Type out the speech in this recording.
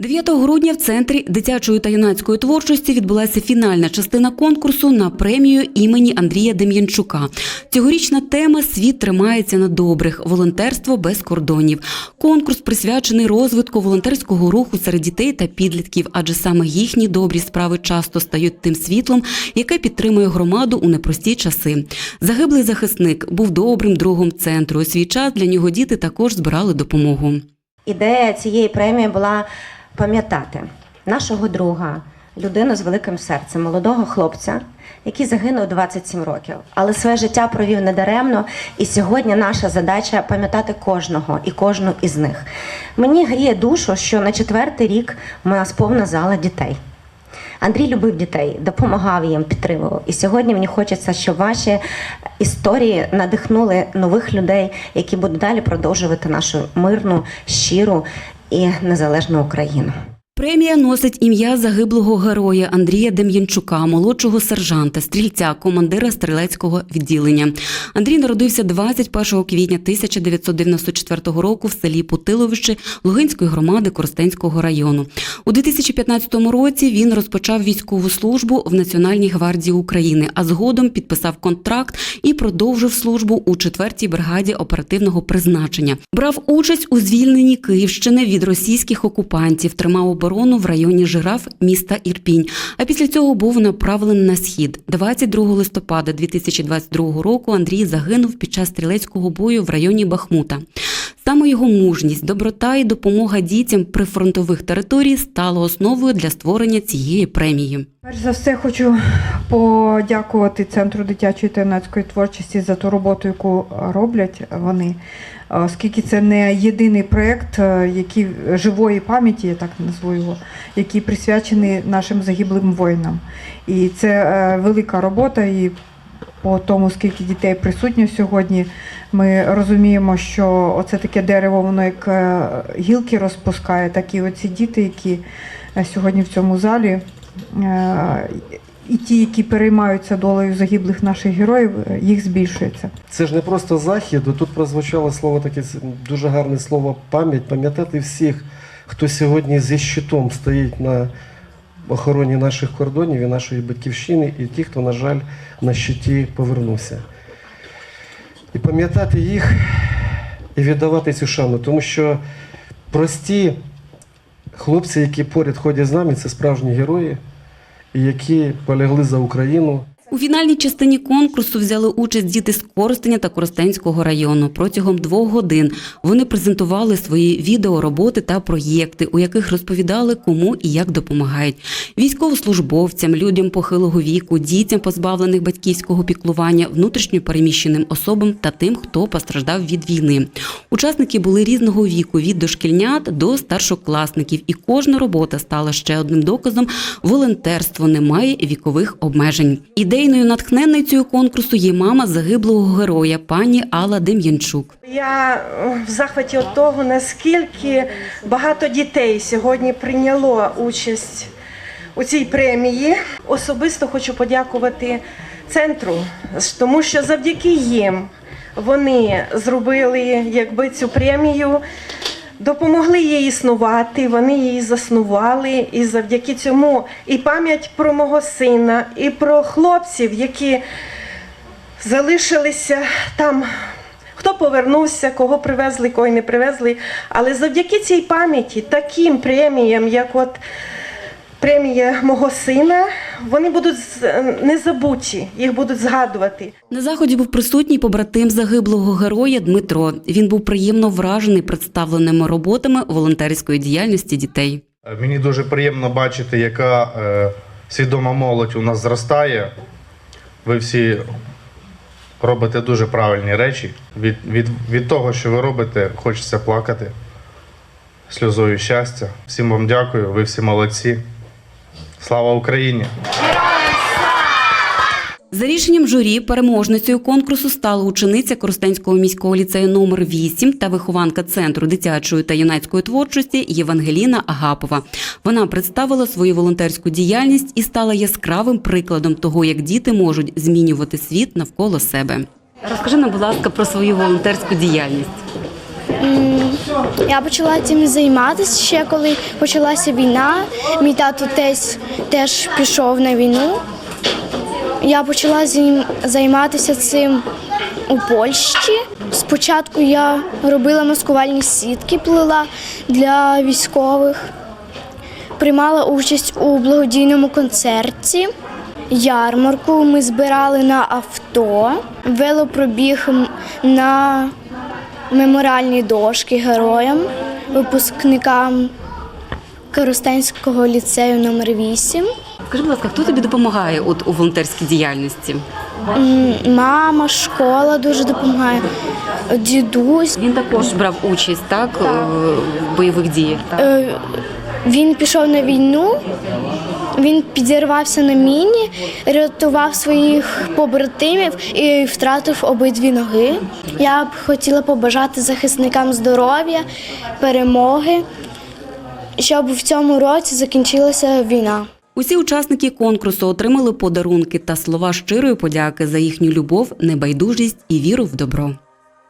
9 грудня в центрі дитячої та юнацької творчості відбулася фінальна частина конкурсу на премію імені Андрія Дем'янчука. Цьогорічна тема Світ тримається на добрих волонтерство без кордонів. Конкурс присвячений розвитку волонтерського руху серед дітей та підлітків, адже саме їхні добрі справи часто стають тим світлом, яке підтримує громаду у непрості часи. Загиблий захисник був добрим другом центру. У свій час для нього діти також збирали допомогу. Ідея цієї премії була пам'ятати нашого друга, людину з великим серцем, молодого хлопця, який загинув 27 років, але своє життя провів недаремно. І сьогодні наша задача пам'ятати кожного і кожну із них. Мені гріє душу, що на четвертий рік у нас повна зала дітей. Андрій любив дітей, допомагав їм, підтримував. І сьогодні мені хочеться, щоб ваші історії надихнули нових людей, які будуть далі продовжувати нашу мирну, щиру і незалежну Україну. Премія носить ім'я загиблого героя Андрія Дем'янчука, молодшого сержанта, стрільця, командира стрілецького відділення. Андрій народився 21 квітня 1994 року в селі Путиловище Лугинської громади Коростенського району. У 2015 році він розпочав військову службу в Національній гвардії України, а згодом підписав контракт і продовжив службу у 4-й бригаді оперативного призначення. Брав участь у звільненні Київщини від російських окупантів, тримав оборону в районі Жираф міста Ірпінь. А після цього був направлений на схід. 22 листопада 2022 року Андрій загинув під час стрілецького бою в районі Бахмута. Саме його мужність, доброта і допомога дітям прифронтових територій стала основою для створення цієї премії. Перш за все хочу подякувати Центру дитячої та юнацької творчості за ту роботу, яку роблять вони, оскільки це не єдиний проєкт, е, який живої пам'яті, я так назву його, який присвячений нашим загиблим воїнам. І це е, велика робота. І по тому, скільки дітей присутньо сьогодні, ми розуміємо, що оце таке дерево, воно як е, гілки розпускає, так і оці діти, які е, сьогодні в цьому залі, е, і ті, які переймаються долею загиблих наших героїв, їх збільшується. Це ж не просто захід, тут прозвучало слово таке дуже гарне слово пам'ять, пам'ятати всіх, хто сьогодні зі щитом стоїть на охороні наших кордонів і нашої батьківщини, і ті, хто, на жаль, на щиті повернувся. І пам'ятати їх і віддавати цю шану, тому що прості хлопці, які поряд ходять з нами, це справжні герої, і які полягли за Україну. У фінальній частині конкурсу взяли участь діти з Коростеня та Коростенського району. Протягом двох годин вони презентували свої відеороботи та проєкти, у яких розповідали, кому і як допомагають військовослужбовцям, людям похилого віку, дітям, позбавлених батьківського піклування, внутрішньо переміщеним особам та тим, хто постраждав від війни. Учасники були різного віку від дошкільнят до старшокласників, і кожна робота стала ще одним доказом. Волонтерство не має вікових обмежень. Ідейною натхненницею конкурсу є мама загиблого героя, пані Алла Дем'янчук. Я е, в захваті від того, наскільки багато дітей сьогодні прийняло участь у цій премії. Особисто хочу подякувати центру, тому що завдяки їм вони зробили якби цю премію. Допомогли їй існувати, вони її заснували, і завдяки цьому і пам'ять про мого сина, і про хлопців, які залишилися там. Хто повернувся, кого привезли, кого не привезли. Але завдяки цій пам'яті, таким преміям, як от премія мого сина, вони будуть незабуті, їх будуть згадувати. На заході був присутній побратим загиблого героя Дмитро. Він був приємно вражений представленими роботами волонтерської діяльності дітей. Е, Мені дуже приємно бачити, яка е, свідома молодь у нас зростає. Ви всі робите дуже правильні речі. Від, від, від того, що ви робите, хочеться плакати сльозою щастя. Всім вам дякую, ви всі молодці. Слава Україні! За рішенням журі переможницею конкурсу стала учениця Коростенського міського ліцею номер 8 та вихованка центру дитячої та юнацької творчості Євангеліна Агапова. Вона представила свою волонтерську діяльність і стала яскравим прикладом того, як діти можуть змінювати світ навколо себе. Розкажи нам, будь ласка, про свою волонтерську діяльність. Я почала цим займатися ще коли почалася війна. Мій тато теж, теж пішов на війну. Я почала займатися цим у Польщі. Спочатку я робила маскувальні сітки, плела для військових, приймала участь у благодійному концерті. Ярмарку ми збирали на авто, велопробіг на меморіальні дошки героям, випускникам Коростенського ліцею номер 8 Скажи, будь ласка, хто тобі допомагає от у волонтерській діяльності? Мама, школа дуже допомагає, дідусь. Він також брав участь так, е, в бойових діях. Так? Е, Він пішов на війну, він підірвався на міні, рятував своїх побратимів і втратив обидві ноги. Я б хотіла побажати захисникам здоров'я, перемоги, щоб в цьому році закінчилася війна. Усі учасники конкурсу отримали подарунки та слова щирої подяки за їхню любов, небайдужість і віру в добро.